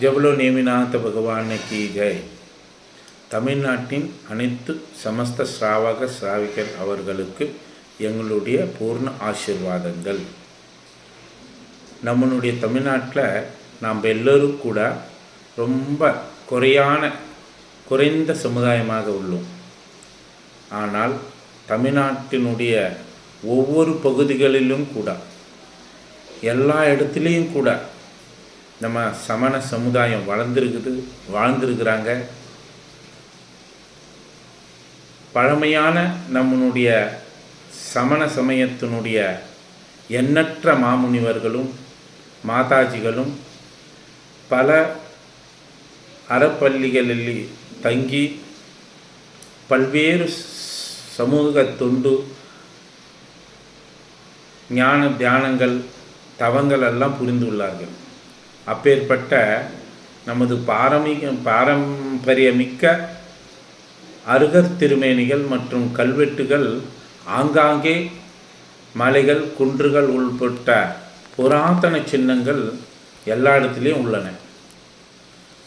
ஜபலோ நேமிநாத பகவானுக்கு ஜெய். தமிழ்நாட்டின் அனைத்து சமஸ்த ஸ்ராவக ஸ்ராவிகர் அவர்களுக்கு எங்களுடைய பூர்ண ஆசிர்வாதங்கள். நம்மளுடைய தமிழ்நாட்டில் நாம் எல்லோரும் கூட ரொம்ப குறையான குறைந்த சமுதாயமாக உள்ளோம். ஆனால் தமிழ்நாட்டினுடைய ஒவ்வொரு பகுதிகளிலும் கூட எல்லா இடத்துலையும் கூட நம்ம சமண சமுதாயம் வளர்ந்துருக்குது வாழ்ந்துருக்கிறாங்க. பழமையான நம்மளுடைய சமண சமயத்தினுடைய எண்ணற்ற மாமுனிவர்களும் மாதாஜிகளும் பல அறப்பள்ளிகளில் தங்கி பல்வேறு சமூக தொண்டு ஞான தியானங்கள் தவங்கள் எல்லாம் புரிந்துள்ளார்கள். அப்பேற்பட்ட நமது பாரமிக பாரம்பரியமிக்க அருகர் திருமேனிகள் மற்றும் கல்வெட்டுகள் ஆங்காங்கே மலைகள் குன்றுகள் உள்பட்ட புராதன சின்னங்கள் எல்லா இடத்துலையும் உள்ளன.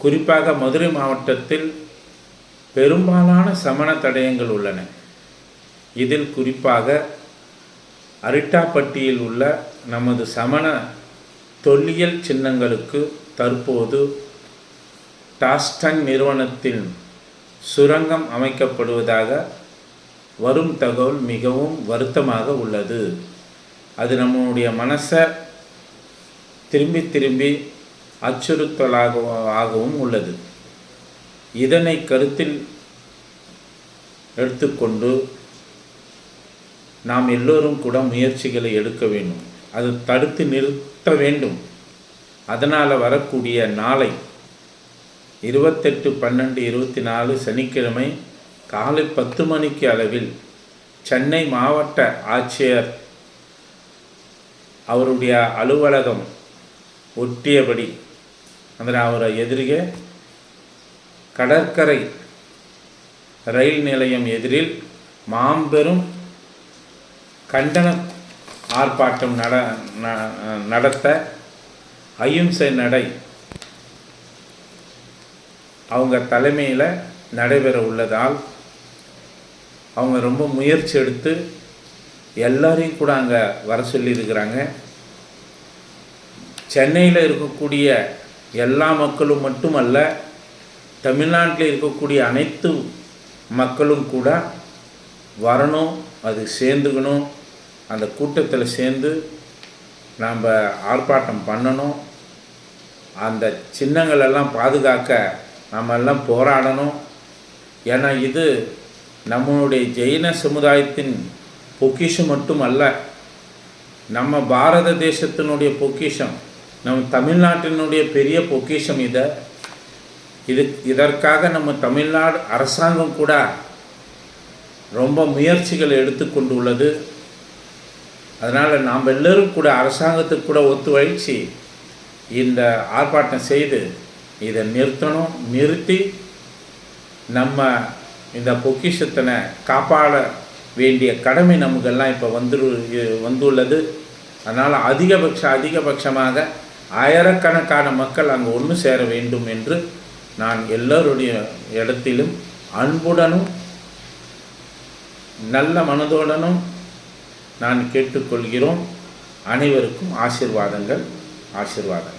குறிப்பாக மதுரை மாவட்டத்தில் பெரும்பாலான சமண தடயங்கள் உள்ளன. இதில் குறிப்பாக அரிட்டாப்பட்டியில் உள்ள நமது சமண தொல்லியல் சின்னங்களுக்கு தற்போது டாஸ்டன் நிறுவனத்தின் சுரங்கம் அமைக்கப்படுவதாக வரும் தகவல் மிகவும் வருத்தமாக உள்ளது. அது நம்மளுடைய மனசை திரும்பி திரும்பி அச்சுறுத்தலாக ஆகவும் உள்ளது. இதனை கருத்தில் எடுத்துக்கொண்டு நாம் எல்லோரும் கூட முயற்சிகளை எடுக்க வேண்டும். அது தடுத்து நிறுத்த வேண்டும். அதனால் வரக்கூடிய நாளை இருபத்தெட்டு பன்னெண்டு இருபத்தி நாலு சனிக்கிழமை காலை பத்து மணிக்கு அளவில் சென்னை மாவட்ட ஆட்சியர் அவருடைய அலுவலகம் ஒட்டியபடி அதில் அவரை எதிரிகே கடற்கரை ரயில் நிலையம் எதிரில் மாம்பெரும் கண்டன ஆர்ப்பாட்டம் நட நடத்த அகிம்சை நடை அவங்க தலைமையில் நடைபெற உள்ளதால் அவங்க ரொம்ப முயற்சி எடுத்து எல்லாரையும் கூட அங்கே வர சொல்லியிருக்கிறாங்க. சென்னையில் இருக்கக்கூடிய எல்லா மக்களும் மட்டுமல்ல தமிழ்நாட்டில் இருக்கக்கூடிய அனைத்து மக்களும் கூட வரணும் அது சேர்ந்துக்கணும். அந்த கூட்டத்தில் சேர்ந்து நாம் ஆர்ப்பாட்டம் பண்ணணும். அந்த சின்னங்களெல்லாம் பாதுகாக்க நம்ம எல்லாம் போராடணும். ஏன்னா இது நம்மளுடைய ஜெயின சமுதாயத்தின் பொக்கிஷம் மட்டும் அல்ல நம்ம பாரத தேசத்தினுடைய பொக்கிஷம் நம் தமிழ்நாட்டினுடைய பெரிய பொக்கிஷம் இதை. இது இதற்காக நம்ம தமிழ்நாடு அரசாங்கம் கூட ரொம்ப முயற்சிகளை எடுத்துக்கொண்டுள்ளது. அதனால் நாம் எல்லோரும் கூட அரசாங்கத்துக்கு கூட ஒத்துழைச்சி இந்த ஆர்ப்பாட்டம் செய்து இதை நிறுத்தணும் நிறுத்தி நம்ம இந்த பொக்கிஷத்தினை காப்பாட வேண்டிய கடமை நமக்கெல்லாம் இப்போ வந்துரு வந்துள்ளது. அதனால் அதிகபட்ச அதிகபட்சமாக ஆயிரக்கணக்கான மக்கள் அங்கே ஒன்று சேர வேண்டும் என்று நான் எல்லோருடைய இடத்திலும் அன்புடனும் நல்ல மனதுடனும் நான் கேட்டுக்கொள்கிறோம். அனைவருக்கும் ஆசிர்வாதங்கள் ஆசிர்வாதங்கள்.